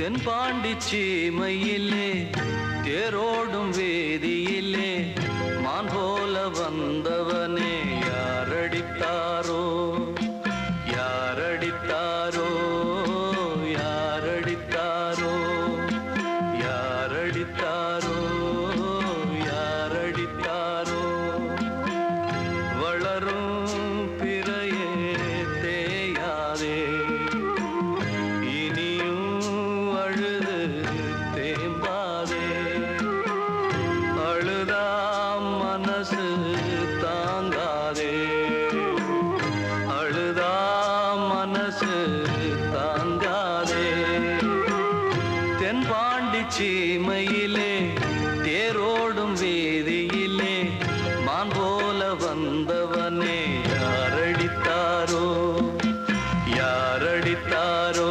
தென்பாண்டி சீமையிலே தேரோடும் வேதியிலே மான் போல வந்தவனே யாரடித்தாரோ? யாரடித்தாரோ? மனசு தாங்காதே. அழுதா மனசு தாங்காதே. தென்பாண்டி சீமையிலே தேரோடும் வீதியிலே மான் போல வந்தவனே யாரடித்தாரோ? யாரடித்தாரோ?